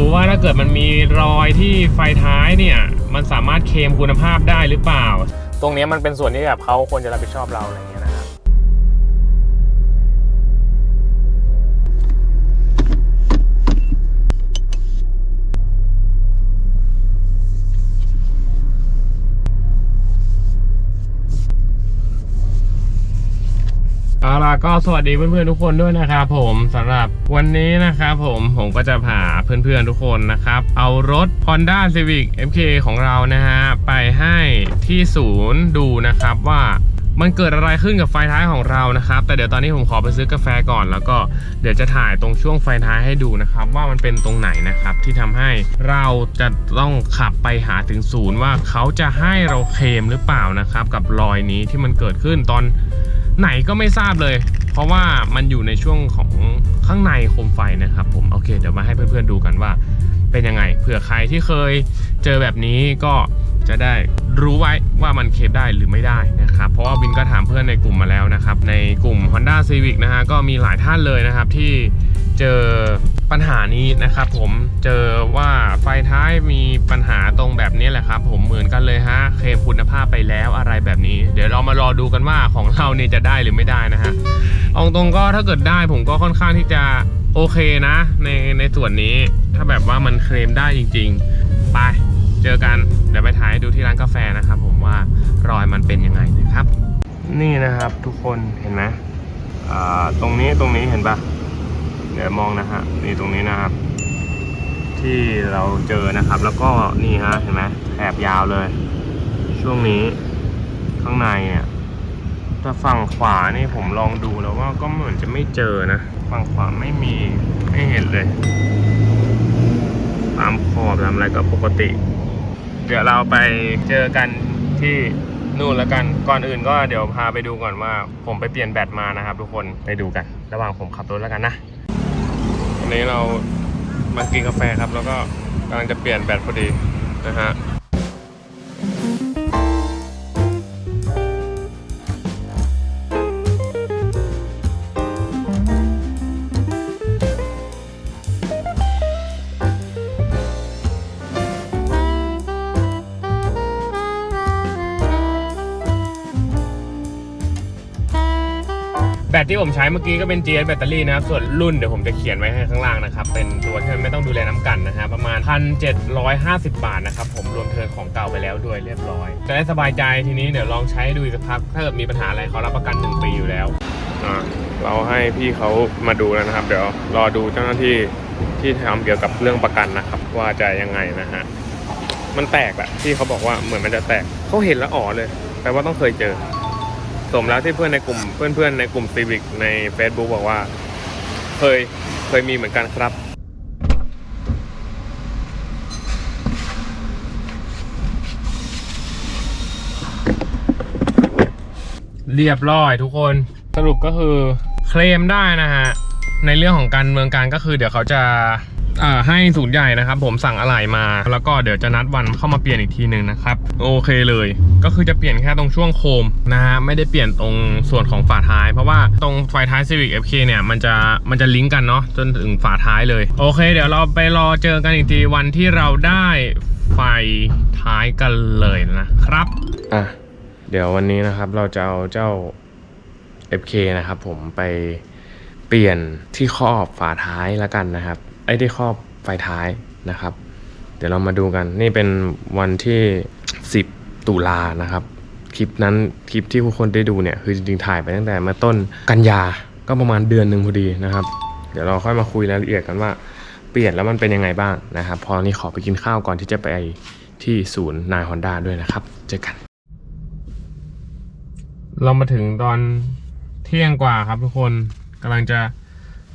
ดูว่าถ้าเกิดมันมีรอยที่ไฟท้ายเนี่ย มันสามารถเคลมคุณภาพได้หรือเปล่า ตรงเนี้ยมันเป็นส่วนที่แบบเขาควรจะรับผิดชอบเราอะไรเงี้ยนะครับ เอาล่ะก็สวัสดีเพื่อนๆทุกคนด้วยนะครับผมสำหรับวันนี้นะครับผมผมก็จะพาเพื่อนๆทุกคนนะครับ เอารถ Honda Civic MK ของเรานะฮะไปให้ที่ศูนย์ดูนะครับว่า มันเกิดอะไรขึ้นกับไฟท้ายของเรานะครับ แต่เดี๋ยวตอนนี้ผมขอไปซื้อกาแฟก่อน แล้วก็เดี๋ยวจะถ่ายตรงช่วงไฟท้ายให้ดูนะครับ ว่ามันเป็นตรงไหนนะครับ ที่ทำให้เราจะต้องขับไปหาถึงศูนย์ว่าเขาจะให้เราเคลมหรือเปล่านะครับ กับรอยนี้ที่มันเกิดขึ้นตอนไหนก็ไม่ทราบเลย เพราะว่ามันอยู่ในช่วงของข้างในโคมไฟนะครับผมโอเค เดี๋ยวมาให้เพื่อนๆดูกันว่าเป็นยังไงเผื่อใครที่เคยเจอแบบนี้ก็ จะได้รู้ไว้ว่ามันเคลมได้หรือไม่ได้นะครับ เพราะว่าวินก็ถามเพื่อนในกลุ่มมาแล้วนะครับ ในกลุ่ม Honda Civic นะฮะก็มีหลายท่านเลยนะครับที่เจอปัญหานี้นะครับผมเจอว่าไฟท้ายมีปัญหาตรงแบบนี้แหละครับ ผมเหมือนกันเลยฮะเคลมคุณภาพไปแล้วอะไรแบบนี้ เดี๋ยวเรามารอดูกันว่าของเราเนี่ยจะได้หรือไม่ได้นะฮะเอาตรงก็ถ้าเกิดได้ผมก็ค่อนข้างที่จะโอเคนะ ในในส่วนนี้ถ้าแบบว่ามันเคลมได้จริง ๆ ไปเจอกัน ดี๋ยวไปถ่ายดูที่ร้านกาแฟนะครับผมว่ารอยมันเป็นยังไงนะครับ นี่นะครับทุกคนเห็นไหมตรงนี้ตรงนี้เห็นปะเดี๋ยวมองนะฮะนี่ตรงนี้นะครับ ที่เราเจอนะครับ แล้วก็นี่ฮะเห็นไหมแถบยาวเลย ช่วงนี้ข้างในเนี่ยแต่ฝั่งขวานี่ผมลองดูแล้วว่าก็เหมือนจะไม่เจอนะฝั่งขวาไม่มีไม่เห็นเลยตามขอบตามอะไรก็ปกติ เดี๋ยวเราไปเจอกันที่นู่นแล้วกัน ก่อนอื่นก็เดี๋ยวพาไปดูก่อนว่า ผมไปเปลี่ยนแบตมานะครับ ทุกคน ไปดูกัน ระหว่างผมขับรถแล้วกันนะวันนี้เรามากินกาแฟครับ แล้วก็กำลังจะเปลี่ยนแบตพอดีนะฮะ ที่ผมใช้เมื่อกี้ก็เป็น GS แบตเตอรี่นะครับ ส่วนรุ่นเดี๋ยวผมจะเขียนไว้ให้ข้างล่างนะครับ เป็นตัวที่มันไม่ต้องดูแลน้ำกันนะฮะประมาณ 1,750 บาทนะครับ ผมรวมเทิร์นของเก่าไปแล้วด้วยเรียบร้อย จะได้สบายใจทีนี้เดี๋ยวลองใช้ดูอีกสักพักถ้าเกิดมีปัญหาอะไรเขารับประกัน 1 ปีอยู่แล้วอ่าเราให้พี่เขามาดูแล้วนะครับ เดี๋ยวรอดูเจ้าหน้าที่ที่ทำเกี่ยวกับเรื่องประกันนะครับ ว่าจะยังไงนะฮะมันแตกแหละที่เขาบอกว่าเหมือนมันจะแตกเขาเห็นแล้วอ๋อเลยแปลว่าต้องเคยเจอ สมแล้วที่เพื่อนในกลุ่มเพื่อนๆในกลุ่มซีวิกใน Facebook บอกว่า เคยเคยมีเหมือนกันครับเรียบร้อยทุกคนสรุปก็คือเคลมได้นะฮะ ในเรื่องของการเมืองการก็คือเดี๋ยวเขาจะอ่า ให้ศูนย์ใหญ่นะครับ ผมสั่งอะไหล่มา แล้วก็เดี๋ยวจะนัดวันเข้ามาเปลี่ยนอีกทีหนึ่งนะครับโอเคเลย ก็คือจะเปลี่ยนแค่ตรงช่วงโคมนะฮะไม่ได้เปลี่ยนตรงส่วนของฝาท้าย เพราะว่าตรงไฟท้าย Civic FK เนี่ยมันจะมันจะลิงก์กันเนาะจนถึงฝาท้ายเลย โอเค เดี๋ยวเราไปรอเจอกันอีกทีวันที่เราได้ไฟท้ายกันเลยนะครับอะเดี๋ยววันนี้นะครับเราจะเอาเจ้า FK นะครับผมไปเปลี่ยนที่ครอบฝาท้ายแล้วกันนะครับ ไอ้ที่ครอบไฟท้ายนะครับ เดี๋ยวเรามาดูกัน นี่เป็นวันที่ 10 ตุลานะครับ คลิปนั้นคลิปที่ทุกคนได้ดูเนี่ยคือจริงๆถ่ายไปตั้งแต่เมื่อต้นกันยาก็ประมาณเดือนหนึ่งพอดีนะครับ เดี๋ยวเราค่อยมาคุยรายละเอียดกันว่าเปลี่ยนแล้วมันเป็นยังไงบ้างนะครับ พอนี้ขอไปกินข้าวก่อนที่จะไปที่ศูนย์นายฮอนด้าด้วยนะครับ เจอกัน เรามาถึงตอนเที่ยงกว่าครับทุกคนกำลังจะ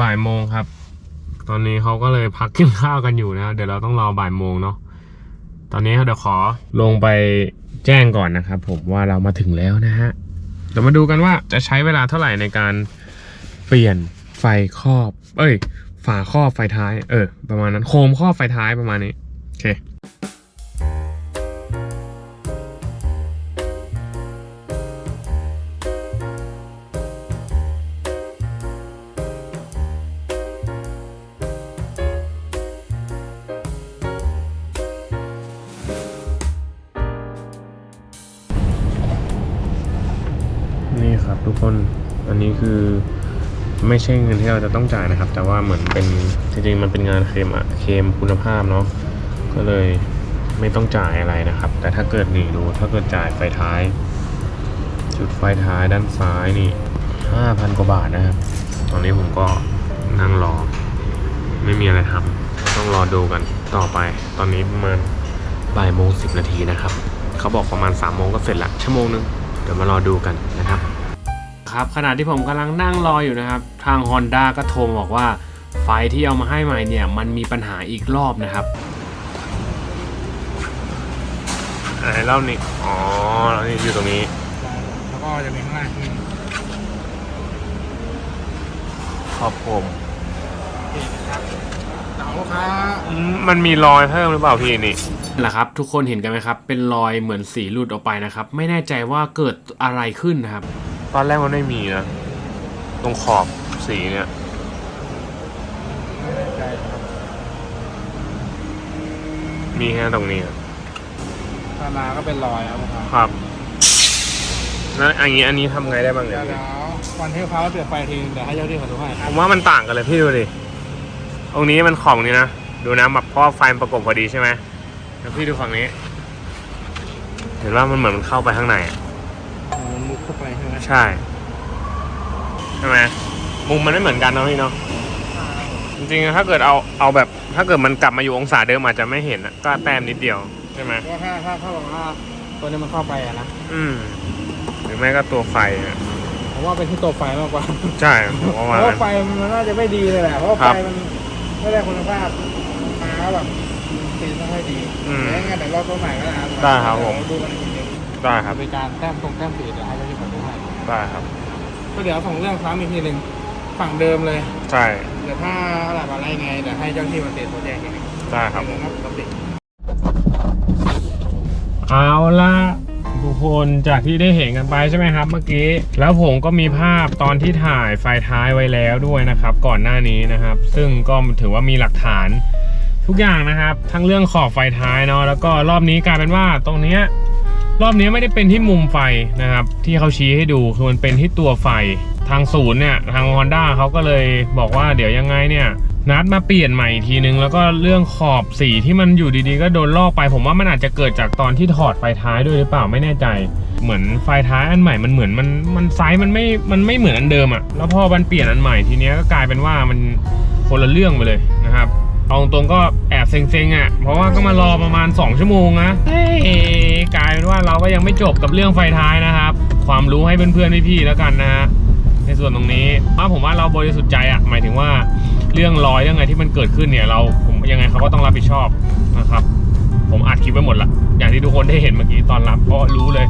บ่ายโมงครับ ตอนนี้เขาก็เลยพักกินข้าวกันอยู่นะเดี๋ยวเราต้องรอบ่ายโมงเนาะตอนนี้เดี๋ยวขอลงไปแจ้งก่อนนะครับผมว่าเรามาถึงแล้วนะฮะเดี๋ยวมาดูกันว่าจะใช้เวลาเท่าไหร่ในการเปลี่ยนไฟครอบ เอ้ย ฝาครอบไฟท้าย เออ ประมาณนั้น โคมครอบไฟท้ายประมาณนี้ โอเค คือไม่ใช่เงินที่เราจะต้องจ่ายนะครับ แต่ว่าเหมือนเป็นจริงๆมันเป็นงานเคลมอะเคลมคุณภาพเนาะก็เลยไม่ต้องจ่ายอะไรนะครับ แต่ถ้าเกิดนี่ดูถ้าเกิดจ่ายไฟท้าย จุดไฟท้ายด้านซ้ายนี่ห้าพันกว่าบาทนะครับ ตอนนี้ผมก็นั่งรอ ไม่มีอะไรทำต้องรอดูกันต่อไป ตอนนี้ประมาณบ่ายโมงสิบนาทีนะครับ เขาบอกประมาณ3ามโมงก็เสร็จละชั่วโมงนึงเดี๋ยวมารอดูกันนะครับ ครับขณะที่ผมกำลังนั่งรออยู่นะครับ ทาง Honda ก็โทรมาบอกว่า ไฟที่เอามาให้ใหม่เนี่ย มันมีปัญหาอีกรอบนะครับอะไรเล่านี่อ๋อแล้วนี่อยู่ตรงนี้ แล้วก็จะมีข้างล่างที่ขอบผมนี่นะครับเต่าลูกค้าอืมมันมีรอยเพิ่มหรือเปล่าพี่นี่แหละครับ ทุกคนเห็นกันไหมครับ เป็นรอยเหมือนสีหลุดออกไปนะครับ ไม่แน่ใจว่าเกิดอะไรขึ้นนะครับ ตอนแรกมันไม่มีนะตรงขอบสีเนี่ยไม่แน่ใจครับมีแค่ตรงนี้อะตานาก็เป็นรอยครับลูกค้าครับแล้วอันนี้อันนี้ทำไงได้บ้างเนี่เดี๋ยยวเดี๋ยววันที่ลูกค้ามาเปลี่ยนไฟทีนึงเดี๋ยวให้เจ้าที่เขาดูให้คผรับมว่ามันต่างกันเลยพี่ดูดิตรงนี้มันของนี้นะดูนะแบบเพราะว่าไฟมันประกบพอดีใช่ไหมแล้วพี่ดูฝั่งนี้ เห็นว่ามันเหมือนมันเข้าไปข้างในอะมันมุด เข้าไปใช่ไหมใช่ใช่ไหมมุมมันไม่เหมือนกันเนาะพี่เนาะจริงๆ ถ้าเกิดเอาเอาแบบ ถ้าเกิดมันกลับมาอยู่องศาเดิมอาจจะไม่เห็นอะก็แต้มนิดเดียวใช่ไหมเพราะว่าถ้าถ้าถ้าบอกว่าตัวนี้มันเข้าไปอะนะอืมหรือไม่ก็ตัวไฟอะผมว่าเป็นที่ตัวไฟมากกว่าใช่ผมเพว่าราะว่าว่าไฟมันน่าจะไม่ดีเลยแหละเพราะว่าครัไฟบมันไม่ได้คุณภาพมาแบบตีไม่ค่อยดีอืมเดี๋ยวงั้นเดี๋ยวรอตัวใหม่ก็ได้ครับได้ครับผมเดี๋ยวดูกันอีกทีนึง ได้ครับ บริการแต้มตรงแต้มสีเดี๋ยวให้เจ้าที่เขาดูให้ได้ครับ ก็เดี๋ยวส่งเรื่องซ้ำอีกทีหนึ่งฝั่งเดิมเลย ใช่ เดี๋ยวถ้าอะไรอะไรไงเดี๋ยวให้เจ้าที่มาเตรียมตัวแจ้งอีกทีหนึ่งได้ครับผมครับปกติ เอาละทุกคนจากที่ได้เห็นกันไปใช่ไหมครับ เมื่อกี้ แล้วผมก็มีภาพตอนที่ถ่ายไฟท้ายไว้แล้วด้วยนะครับ ก่อนหน้านี้นะครับ ซึ่งก็ถือว่ามีหลักฐาน ทุกอย่างนะครับ ทั้งเรื่องขอบไฟท้ายเนาะแล้วก็รอบนี้กลายเป็นว่าตรงเนี้ย รอบนี้ไม่ได้เป็นที่มุมไฟนะครับ ที่เขาชี้ให้ดูคือมันเป็นที่ตัวไฟทางศูนย์เนี่ยทาง Honda เขาก็เลยบอกว่าเดี๋ยวยังไงเนี่ยนัดมาเปลี่ยนใหม่อีกทีนึง แล้วก็เรื่องขอบสีที่มันอยู่ดีๆ ก็โดนลอกไป ผมว่ามันอาจจะเกิดจากตอนที่ถอดไฟท้ายด้วยหรือเปล่าไม่แน่ใจ เหมือนไฟท้ายอันใหม่มันเหมือนมันมันไซส์มันไม่มันไม่เหมือนอันเดิมอะ่ะแล้วพอมันเปลี่ยนอันใหม่ทีเนี้ยก็กลายเป็นว่ามันคนละเรื่องไปเลยนะครับเอาตรงก็แอบเซ็งๆอะ่ะเพราะว่าก็มารอประมาณ 2 ชั่วโมงนะเฮ้ ว่าเราก็ยังไม่จบกับเรื่องไฟท้ายนะครับ ความรู้ให้เพื่อนๆพี่ๆแล้วกันนะฮะในส่วนตรงนี้ว่าผมว่าเราบริสุทธิ์ใจอะหมายถึงว่าเรื่องรอยเรื่องอะไรที่มันเกิดขึ้นเนี่ยเราผมยังไงเขาก็ต้องรับผิดชอบนะครับ ผมอัดคลิปไว้หมดละอย่างที่ทุกคนได้เห็นเมื่อกี้ตอนรับก็รู้เลย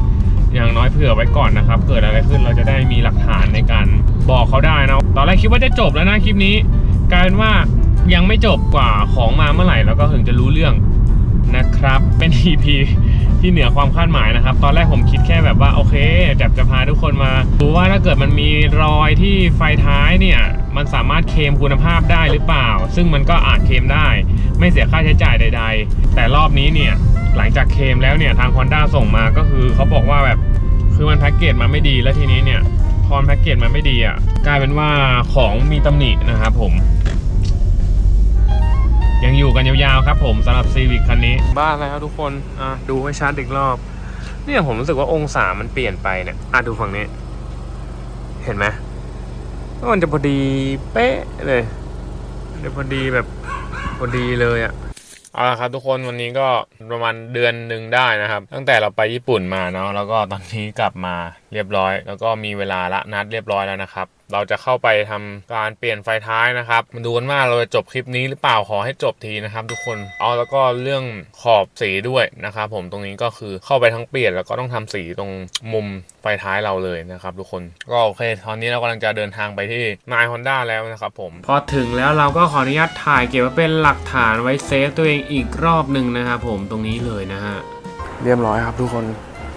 อย่างน้อยเผื่อไว้ก่อนนะครับ เกิดอะไรขึ้นเราจะได้มีหลักฐานในการบอกเขาได้นะตอนแรกคิดว่าจะจบแล้วนะคลิปนี้กลายเป็นว่ายังไม่จบกว่าของมาเมื่อไหร่เราก็ถึงจะรู้เรื่องนะครับ เป็น EP ที่เหนือความคาดหมายนะครับ ตอนแรกผมคิดแค่แบบว่าโอเคจะจะพาทุกคนมาดูว่าถ้าเกิดมันมีรอยที่ไฟท้ายเนี่ย มันสามารถเคมคุณภาพได้หรือเปล่า ซึ่งมันก็อาจเคมได้ ไม่เสียค่าใช้จ่ายใด ๆ แต่รอบนี้เนี่ยหลังจากเคมแล้วเนี่ยทาง Honda ส่งมาก็คือเขาบอกว่าแบบคือมันแพ็กเกจมาไม่ดีแล้วทีนี้เนี่ยพอแพ็กเกจมาไม่ดีอะกลายเป็นว่าของมีตำหนินะครับผม กันยาวๆครับผมสำหรับ Civic คันนี้ บ้านแล้วทุกคนอะดูให้ชัดอีกรอบ เนี่ยผมรู้สึกว่าองศามันเปลี่ยนไปเนี่ยอะดูฝั่งนี้ เห็นไหมว่ามันจะพอดีเป๊ะเลยจะพอดีแบบพอดีเลยอะเอาละครับทุกคนวันนี้ก็ประมาณเดือนหนึ่งได้นะครับ ตั้งแต่เราไปญี่ปุ่นมาเนาะแล้วก็ตอนนี้กลับมาเรียบร้อย แล้วก็มีเวลาละนัดเรียบร้อยแล้วนะครับ เราจะเข้าไปทำการเปลี่ยนไฟท้ายนะครับมาดูกันว่าเราจะจบคลิปนี้หรือเปล่าขอให้จบทีนะครับ ทุกคนเอาแล้วก็เรื่องขอบสีด้วยนะครับผมตรงนี้ก็คือเข้าไปทั้งเปลี่ยนแล้วก็ต้องทำสีตรงมุมไฟท้ายเราเลยนะครับทุกคนก็โอเคตอนนี้เรากำลังจะเดินทางไปที่นายฮอนด้าแล้วนะครับผมพอถึงแล้วเราก็ขออนุญาตถ่ายเก็บไว้เป็นหลักฐานไว้เซฟตัวเองอีกรอบหนึ่งนะครับผมตรงนี้เลยนะฮะเรียบร้อยครับทุกคน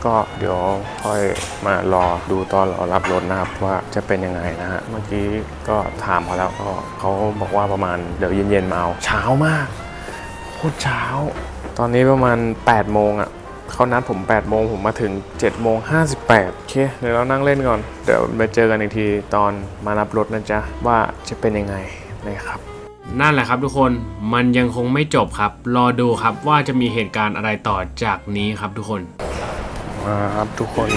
ก็เดี๋ยวค่อยมารอดูตอนเรารับรถนะครับว่าจะเป็นยังไงนะฮะเมื่อกี้ก็ถามเขาแล้วก็เขาบอกว่าประมาณเดี๋ยวเย็นๆมาเอาเช้ามากโคตรเช้า ตอนนี้ประมาณ 8 โมงอะ่ะเขานัดผม 8 โมงผมมาถึง 7 โมง 58 โอเค เดี๋ยวเรานั่งเล่นก่อน เดี๋ยวไปเจอกันอีกทีตอนมารับรถนะจ๊ะ ว่าจะเป็นยังไงนะครับ นั่นแหละครับทุกคน มันยังคงไม่จบครับ รอดูครับว่าจะมีเหตุการณ์อะไรต่อจากนี้ครับทุกคน มาครับทุกคน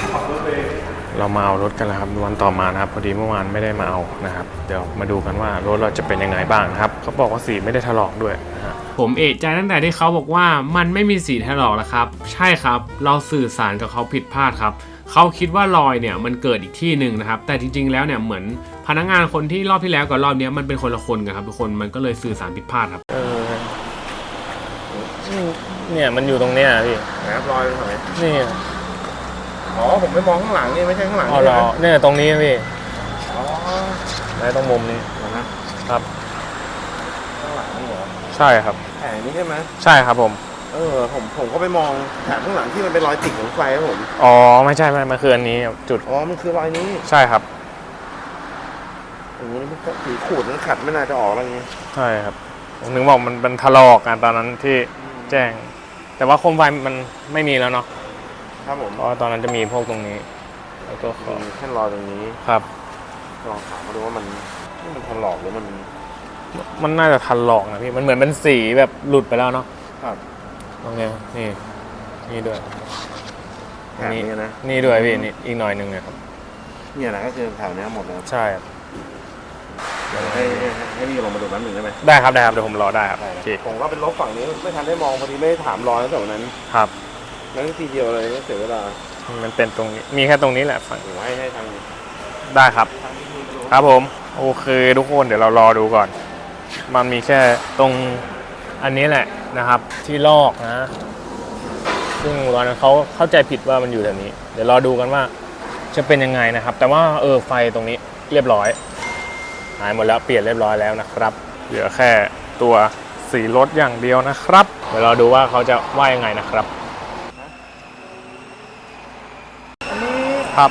เรามาเอารถกันแล้วครับวันต่อมานะครับ พอดีเมื่อวานไม่ได้มาเอานะครับ เดี๋ยวมาดูกันว่ารถเราจะเป็นยังไงบ้างนะครับเขาบอกว่าสีไม่ได้ถลอกด้วยนะฮะผมเอะใจตั้งแต่ที่เขาบอกว่ามันไม่มีสีถลอกแล้วครับ ใช่ครับเราสื่อสารกับเขาผิดพลาดครับเขาคิดว่ารอยเนี่ยมันเกิดอีกที่หนึ่งนะครับ แต่จริงๆแล้วเนี่ยเหมือนพนักงานคนที่รอบที่แล้วกับรอบเนี้ยมันเป็นคนละคนกันครับทุกคนมันก็เลยสื่อสารผิดพลาดครับเออเนี่ยมันอยู่ตรงเนี้ยพี่นะครับรอยตรงไหนนี่ อ๋อผมไปมองข้างหลังนี่ไม่ใช่ข้างหลังอ๋อนี่เหรอนะเนี่ยตรงนี้พี่อ๋อในตรงมุมนี้เหรอฮะครับ ข้างหลังนี่เหรอใช่ครับ แผงนี้ใช่ไหมใช่ครับผม เออผมผมก็ไปมองแถบข้างหลังที่มันเป็นรอยติดของไฟครับผมอ๋อไม่ใช่ไม่มันคืออันนี้ครับจุดอ๋อมันคือรอยนี้ใช่ครับ โอ้โหนี่มันก็สีขูดมันขัดไม่น่าจะออกอะไรอย่างงี้ใช่ครับผมถึงบอกมันเป็นถลอกกันตอนนั้นที่แจ้ง แต่ว่าโคมไฟมันไม่มีแล้วเนาะ ครับผมเพราะว่าตอนนั้นจะมีพวกตรงนี้ แล้วก็ขอมีแค่รอยตรงนี้ครับ ลองถามมาดูว่ามันนี่มันถลอกหรือมันมันน่าจะถลอกนะพี่ มันเหมือนเป็นสีแบบหลุดไปแล้วเนาะครับตรงเนี้ยนี่ นี่ด้วยแถบนี้นะ นี่ด้วยพี่นี่อีกหน่อยหนึ่งเนี่ยครับเนี่ยนะก็คือแถวเนี้ยหมดเลยครับใช่ครับเดี๋ยวให้ให้ให้พี่ลงมาดูแป๊บหนึงได้ไหมได้ครับได้ครับเดี๋ยวผมรอได้ครับโอเคผมก็เป็นลบฝั่งนี้ไม่ทันได้มองพอดีไม่ได้ถามรอยตั้งแต่วันนั้นครับ นั่นทีเดียวเลยก็เสียเวลามันเป็นตรงนี้ มีแค่ตรงนี้แหละฝั่ง ผมให้ให้ทางได้ครับทางนี้ดูครับผม โอเคทุกคนเดี๋ยวเรารอดูก่อน มันมีแค่ตรงอันนี้แหละนะครับ ที่ลอกนะ ซึ่งตอนนั้นเขาเข้าใจผิดว่ามันอยู่แถวนี้ เดี๋ยวรอดูกันว่าจะเป็นยังไงนะครับ แต่ว่าเออไฟตรงนี้เรียบร้อย หายหมดแล้วเปลี่ยนเรียบร้อยแล้วนะครับ เหลือแค่ตัวสีรถอย่างเดียวนะครับ เดี๋ยวเราดูว่าเขาจะว่ายังไงนะครับ อันนี้ ครับ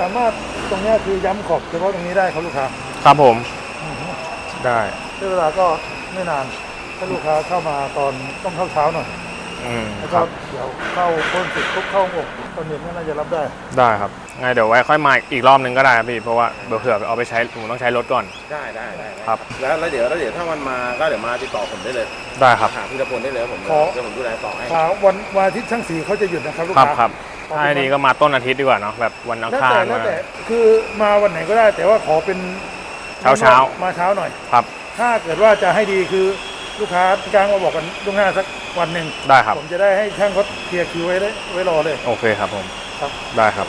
สามารถตรงเนี้ยคือย้ำขอบเฉพาะตรงนี้ได้ครับลูกค้าครับผมได้ใช้เวลาก็ไม่นาน ถ้าลูกค้าเข้ามาตอนต้องเข้าเช้าหน่อยอืมแล้วคก็รับเดี๋ยวเข้าพ่นเสร็จปุ๊บเข้าอกตอนเย็นก็น่าจะรับได้ได้ครับไงเดี๋ยวไว้ค่อยมาอีกรอบนึงก็ได้ครับพี่เพราะว่าเผื่อเอาไปใช้ผมต้องใช้รถก่อน ได้ได้ได้ครับ แล้วแล้วเดี๋ยวแล้วเดี๋ยวถ้ามันมาก็เดี๋ยวมาติดต่อผมได้เลยได้ครับ หาพี่ตะพลได้เลยผมขอเดี๋ยวผมดูแลต่อให้อ่าวันวันอาทิตย์ช่างสีเขาจะหยุดนะครับลูกครับค้า ครับ ถ้าให้ดีก็มาต้นอาทิตย์ดีกว่าเนาะแบบวันอังแล้วคารแต่แล้วแต่คือมาวันไหนก็ได้ แต่ว่าขอเป็นเช้าเช้ามาเช้าหน่อยครับ ถ้าเกิดว่าจะให้ดีคือลูกค้ากลางมาบอกกันล่วงหน้าสักวันหนึ่งได้ครับ ผมจะได้ให้ช่างเขาเคลียร์คิวไว้ได้ไว้รอเลย โอเคครับผมครับได้ครับ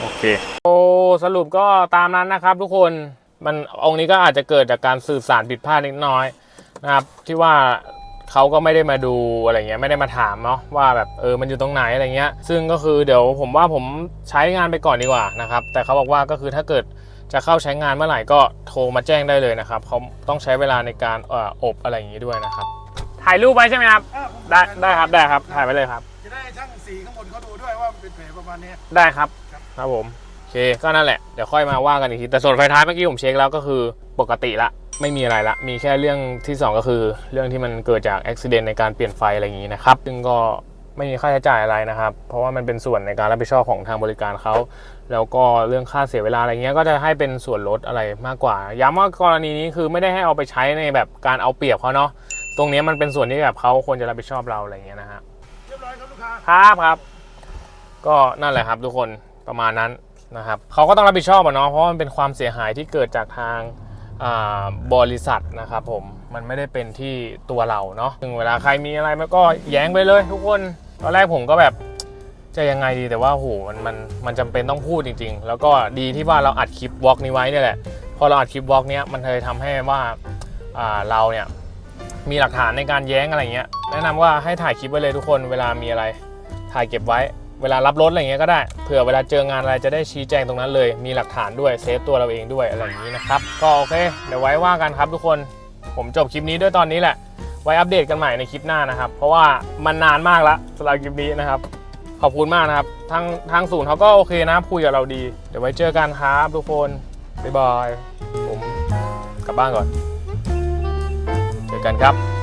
โอเค โอ้สรุปก็ตามนั้นนะครับทุกคนมันองค์นี้ก็อาจจะเกิดจากการสื่อสารผิดพลาดนิดน้อยนะครับที่ว่า เขาก็ไม่ได้มาดูอะไรเงี้ยไม่ได้มาถามเนาะว่าแบบเออมันอยู่ตรงไหนอะไรเงี้ย ซึ่งก็คือเดี๋ยวผมว่าผมใช้งานไปก่อนดีกว่านะครับ แต่เขาบอกว่าก็คือถ้าเกิดจะเข้าใช้งานเมื่อไหร่ก็โทรมาแจ้งได้เลยนะครับเขาต้องใช้เวลาในการเอ่ออบอะไรอย่างงี้ด้วยนะครับ ถ่ายรูปไว้ใช่ไหมครับได้ได้ครับได้ครับถ่ายไว้เลยครับ จะได้ช่างสีข้างบนเขาดูด้วยว่ามันเป็นแผลประมาณนี้ได้ครับ ครับผม โอเค ก็นั่นแหละ เดี๋ยวค่อยมาว่ากันอีกที แต่ส่วนไฟท้ายเมื่อกี้ผมเช็คแล้วก็คือปกติละ ไม่มีอะไรละ มีแค่เรื่องที่ 2 ก็คือ เรื่องที่มันเกิดจากอุบิเหตุในการเปลี่ยนไฟอะไรอย่างนี้นะครับ ซึ่งก็ไม่มีค่าใช้จ่ายอะไรนะครับ เพราะว่ามันเป็นส่วนในการรับผิดชอบของทางบริการเขา แล้วก็เรื่องค่าเสียเวลาอะไรเงี้ย ก็จะให้เป็นส่วนลดอะไรมากกว่า ย้ำว่ากรณีนี้คือไม่ได้ให้เอาไปใช้ในแบบการเอาเปรียบเขาเนาะ ตรงเนี้ยมันเป็นส่วนที่แบบเขาควรจะรับผิดชอบเราอะไรเงี้ยนะฮะ เรียบร้อยครับลูกค้า ครับครับ ก็นั่นแหละครับทุกคนประมาณนั้นนะครับเขาก็ต้องรับผิดชอบอะเนาะ เพราะมันเป็นความเสียหายที่เกิดจากทางอ่า บริษัทนะครับผมมันไม่ได้เป็นที่ตัวเราเนาะถึงเวลาใครมีอะไรมันก็แย้งไปเลย ทุกคนตอนแรกผมก็แบบจะยังไงดีแต่ว่าโหมันมันมันจำเป็นต้องพูดจริง ๆ แล้วก็ดีที่ว่าเราอัดคลิปวอล์กนี้ไว้เนี่ยแหละพอเราอัดคลิปวอล์กเนี้ยมันเลยทำให้ว่าเราเนี่ยมีหลักฐานในการแย้งอะไรเงี้ยแนะนำว่าให้ถ่ายคลิปไว้เลยทุกคนเวลามีอะไรถ่ายเก็บไว้ เวลารับรถอะไรเงี้ยก็ได้เผื่อเวลาเจองานอะไรจะได้ชี้แจงตรงนั้นเลย มีหลักฐานด้วยเซฟตัวเราเองด้วยอะไรอย่างนี้นะครับ ก็โอเคเดี๋ยวไว้ว่ากันครับทุกคนผมจบคลิปนี้ด้วยตอนนี้แหละ ไว้อัปเดตกันใหม่ในคลิปหน้านะครับ เพราะว่ามันนานมากแล้วสำหรับคลิปนี้นะครับ ขอบคุณมากนะครับ ทางทางศูนย์เขาก็โอเคนะคุยกับเราดี เดี๋ยวไว้เจอกันครับทุกคนบ๊ายบายผมกลับบ้านก่อน เจอกันครับ